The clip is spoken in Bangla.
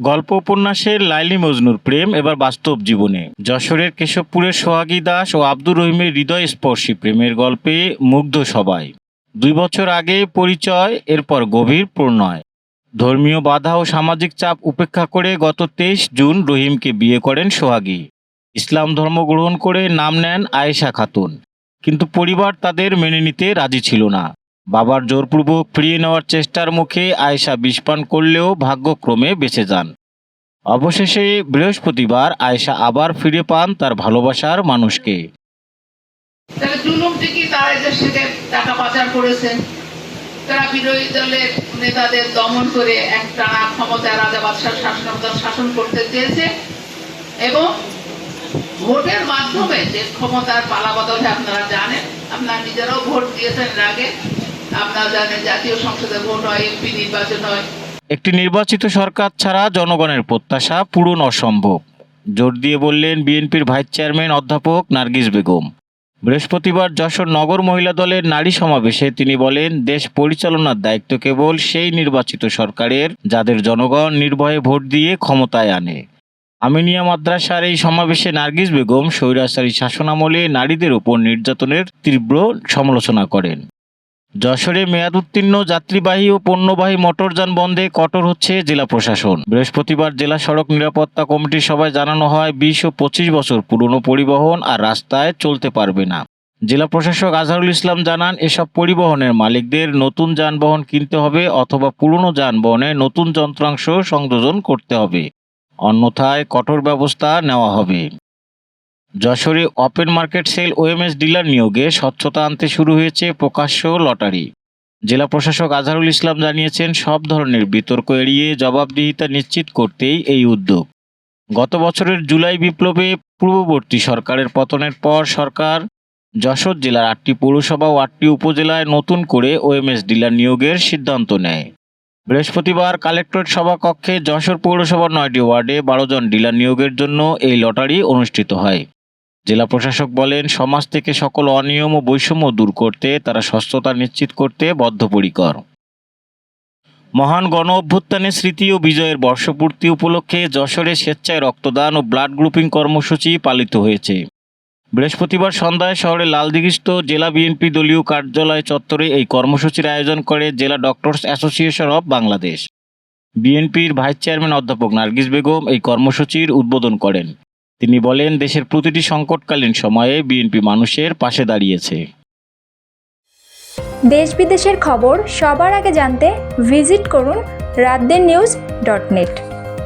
গল্প উপন্যাসের লাইলি মজনুর প্রেম, এবার বাস্তব জীবনে। যশোরের কেশবপুরের সোহাগী দাস ও আব্দুর রহিমের হৃদয় স্পর্শী প্রেমের গল্পে মুগ্ধ সবাই। দুই বছর আগে পরিচয়, এরপর গভীর প্রণয়। ধর্মীয় বাধা ও সামাজিক চাপ উপেক্ষা করে গত তেইশ জুন রহিমকে বিয়ে করেন সোহাগী। ইসলাম ধর্ম গ্রহণ করে নাম নেন আয়েশা খাতুন। কিন্তু পরিবার তাদের মেনে নিতে রাজি ছিল না। বাবার জোরপূর্বক ফিরিয়ে নেওয়ার চেষ্টার মুখে আয়েশা বিষপান করলেও ভাগ্যক্রমে বেঁচে যান। অবশেষে বৃহস্পতিবার আয়েশা আবার ফিরে পান তার ভালোবাসার মানুষকে। আপনারা জানেন, আপনারা নিজেরাও ভোট দিয়েছেন আগে। আপনারা জানেন জাতীয় ভোট হয় নির্বাচন হয়। একটি নির্বাচিত সরকার ছাড়া জনগণের প্রত্যাশা পূরণ অসম্ভব। জোর দিয়ে বললেন বিএনপির ভাইস চেয়ারম্যান অধ্যাপক নার্গিস বেগম। বৃহস্পতিবার যশোর নগর মহিলা দলের নারী সমাবেশে তিনি বলেন, দেশ পরিচালনার দায়িত্ব কেবল সেই নির্বাচিত সরকারের, যাদের জনগণ নির্ভয়ে ভোট দিয়ে ক্ষমতায় আনে। আমিনিয়া মাদ্রাসার এই সমাবেশে নার্গিস বেগম স্বৈরাচারী শাসনামলে নারীদের উপর নির্যাতনের তীব্র সমালোচনা করেন। যশোরে মেয়াদ উত্তীর্ণ, যাত্রীবাহী ও পণ্যবাহী মোটরযান বন্ধে কঠোর হচ্ছে জেলা প্রশাসন। বৃহস্পতিবার জেলা সড়ক নিরাপত্তা কমিটির সভায় জানানো হয়, বিশ ও পঁচিশ বছর পুরনো পরিবহন আর রাস্তায় চলতে পারবে না। জেলা প্রশাসক আজহারুল ইসলাম জানান, এসব পরিবহনের মালিকদের নতুন যানবাহন কিনতে হবে অথবা পুরনো যানবাহনে নতুন যন্ত্রাংশ সংযোজন করতে হবে। অন্যথায় কঠোর ব্যবস্থা নেওয়া হবে। যশোরে open market sale OMS dealer নিয়োগে স্বচ্ছতা আনতে শুরু হয়েছে প্রকাশ্য লটারি। জেলা প্রশাসক আজহারুল ইসলাম জানিয়েছেন, সব ধরনের বিতর্ক এড়িয়ে জবাবদিহিতা নিশ্চিত করতেই এই উদ্যোগ। গত বছরের জুলাই বিপ্লবে পূর্ববর্তী সরকারের পতনের পর সরকার যশোর জেলার আটটি পৌরসভা ও আটটি উপজেলায় নতুন করে ওএমএস ডিলার নিয়োগের সিদ্ধান্ত নেয়। বৃহস্পতিবার কালেক্টরেট সভাকক্ষে যশোর পৌরসভার নয়টি ওয়ার্ডে বারো জন ডিলার নিয়োগের জন্য এই লটারি অনুষ্ঠিত হয়। জেলা প্রশাসক বলেন, সমাজ থেকে সকল অনিয়ম ও বৈষম্য দূর করতে, তারা স্বচ্ছতা নিশ্চিত করতে বদ্ধপরিকর। মহান গণ অভ্যুত্থানের স্মৃতি ও বিজয়ের বর্ষপূর্তি উপলক্ষে যশোরে স্বেচ্ছায় রক্তদান ও ব্লাড গ্রুপিং কর্মসূচি পালিত হয়েছে। বৃহস্পতিবার সন্ধ্যায় শহরে লালদিঘিস্থ জেলা বিএনপি দলীয় কার্যালয় চত্বরে এই কর্মসূচির আয়োজন করে জেলা ডক্টরস অ্যাসোসিয়েশন অব বাংলাদেশ। বিএনপির ভাইস চেয়ারম্যান অধ্যাপক নার্গিস বেগম এই কর্মসূচির উদ্বোধন করেন। তিনি বলেন, দেশের প্রতিটি সংকটকালীন সময়ে বিএনপি মানুষের পাশে দাঁড়িয়েছে। দেশ বিদেশের খবর সবার আগে জানতে ভিজিট করুন রাতদের নিউজ ডট নেট।